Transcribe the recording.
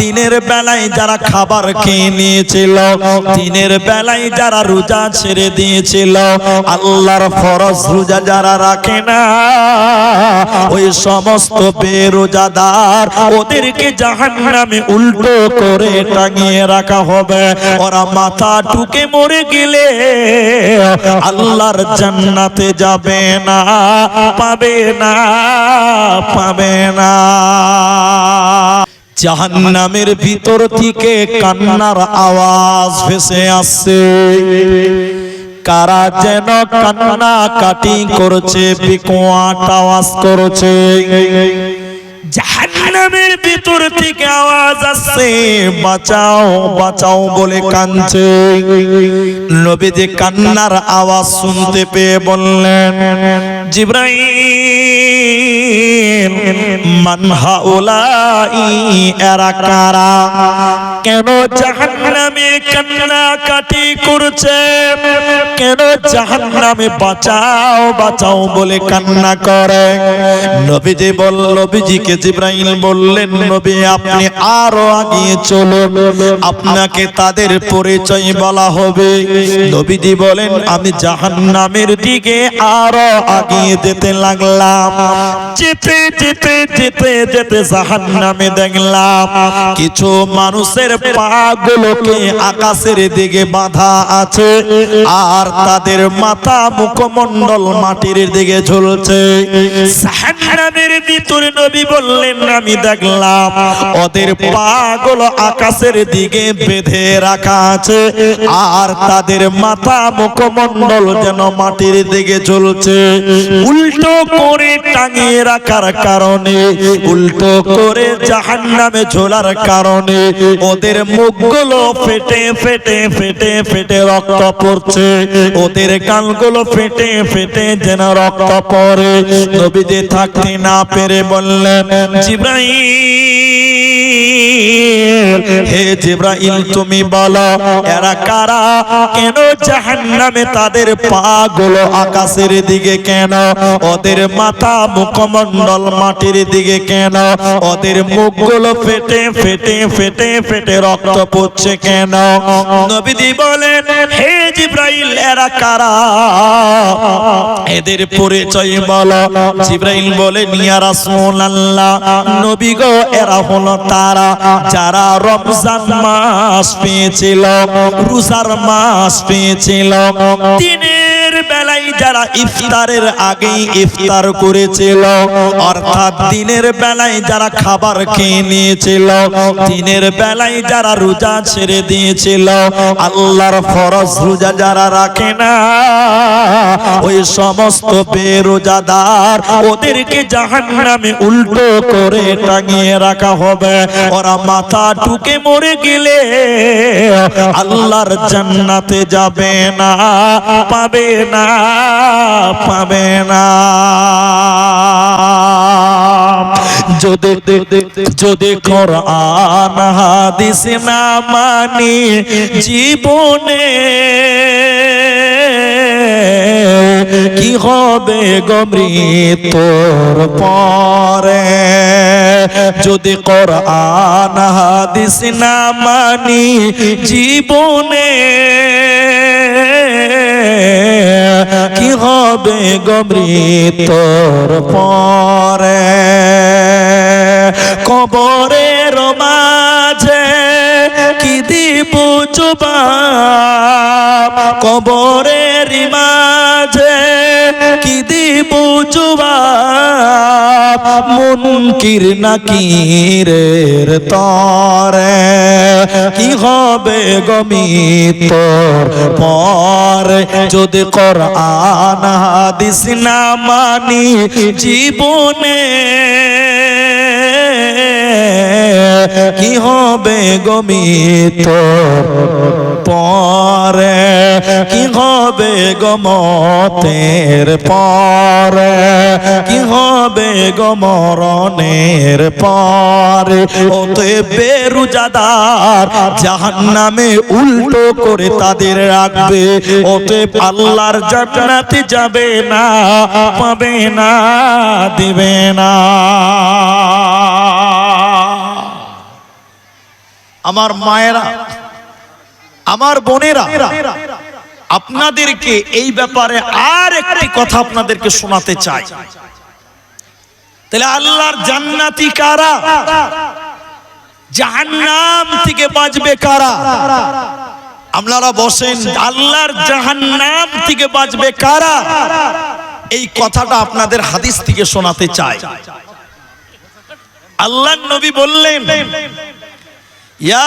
দিনের বেলায় যারা খাবার খেয়ে নিয়েছিল, দিনের বেলায় যারা রোজা ছেড়ে দিয়েছিল, আল্লাহর ফরজ রোজা যারা রাখে না, ওই সমস্ত বেরোজাদার ওদেরকে জাহান্নামে উল্টো করে টাঙিয়ে রাখা হবে। ওরা মাথা ঠুকে মরে গেলে আল্লাহর জান্নাতে যাবে না, পাবে না পাবে না। জাহান্নামের ভিতর থেকে কান্নার আওয়াজ ভেসে আসছে। কারা যেন কান্না কাটি করছে, বিকোয়াট আওয়াজ করছে। জাহান্নামের ভিতর থেকে আওয়াজ আসছে, বাঁচাও বাঁচাও বলে কাঁদছে। নবীজি কান্নার আওয়াজ শুনতে পেয়ে বললেন, জিব্রাইল, মান হাউলাই, এরা কারা? কেন জাহান্নামে কান্না কাটি করছে? কেন জাহান্নামে বাঁচাও বাঁচাও বলে কান্না করে? নবীজি বল নবীজিকে জিব্রাইল বললেন, নবী, আপনি আরও আগিয়ে চলুন। আপনাকে তাদের পরিচয় বলা হবে। নবীজি বলেন, আমি জাহান্নামের দিকে আরও আগিয়ে যেতে লাগলাম। যেতে যেতে যেতে যেতে জাহান্নামে দেখলাম কিছু মানুষের পাগুলোকে আকাশের দিকে বাঁধা আছে আর তাদের মাথা মুখমণ্ডল মাটির দিকে ঝুলছে। জাহান্নামের ভিতরে নবী বললেন, আমি দেখলাম ওদের পাগুলো আকাশের দিকে বেঁধে রাখা আছে আর তাদের মাথা মুখমণ্ডল যেন মাটির দিকে ঝুলছে উল্টো করে টাঙিয়ে রাখার কারণে, উল্টো করে জাহান্নামে ঝোলার কারণে ওদের মুখগুলো ফেটে ফেটে ফেটে ফেটে রক্ত পড়ছে। ওদের কানগুলো ফেটে ফেটে যেন রক্ত পড়ে। নবীতে থাকতে না পেরে বললেন জিব্রাইল, হে জিব্রাইল, তুমি বলো, এরা কারা? কেন জাহান্নামে তাদের পা গুলো আকাশের দিকে কেন? ওদের মাথা মুখমণ্ডল মাটির দিকে কেন? ওদের মুখগুলো ফেটে ফেটে ফেটে ফেটে রক্ত পড়ছে কেন? নবীজি বলেন, হে জিব্রাইল, এরা কারা? এদের পরিচয় বলো। জিব্রাইল বলে, নিয়া রাসূলুল্লাহ, নবী গো, এরা হলো তারা যারা রমজান মাস পেয়েছিল, রোজার মাস পেয়েছিল। দিনের বেলায় যারা ইফতারের আগেই ইফতার করেছিল, অর্থাৎ দিনের বেলায় যারা খাবার খেয়ে নিয়েছিল, দিনের বেলায় যারা রোজা ছেড়ে দিয়েছিল, আল্লাহর ফরজ রোজা যারা রাখে না ওই সমস্ত বেরোজাদার ওদেরকে জাহান্নামে উল্টো করে টাঙিয়ে রাখা হবে। ওরা মাথা ঠুকে মরে গেলে আল্লাহর জান্নাতে যাবে না, পাবে না পাবে না। যদি যদি কোরআন হাদিস না মানি, জীবনে কি হবে গমৃতর পরে? যদি কোরআন, হাদিস না মানি জীবনে, কি হবে গমৃতর পরে? কবরের মাঝে কি দিব জবাব? কবরের জবাব মুনকির নাকিরের তরে। কি হবে গমিত পরে? যদি কোরআন হাদিস না মানি জীবনে কি হবে গমিত পরে? কি হবে গমতের পরে? কি হবে গমরণের পরে? ওতে বেরুজাদার জাহান নামে উল্টো করে তাদের রাখবে। ওতে আল্লাহর জান্নাতে যাবে না, পাবে না, দিবে না। আমার মায়েরা, আমার বোনেরা, আপনাদেরকে এই ব্যাপারে আর একটি কথা আপনাদেরকে শোনাতে চাই। তাহলে আল্লাহর জান্নাতি কারা? জাহান্নাম থেকে বাঁচবে কারা? আপনারা বসেন, আল্লাহর জাহান্নাম থেকে বাঁচবে কারা? এই কথাটা আপনাদের হাদিস থেকে শোনাতে চাই। আল্লাহ নবী বললেন ইয়া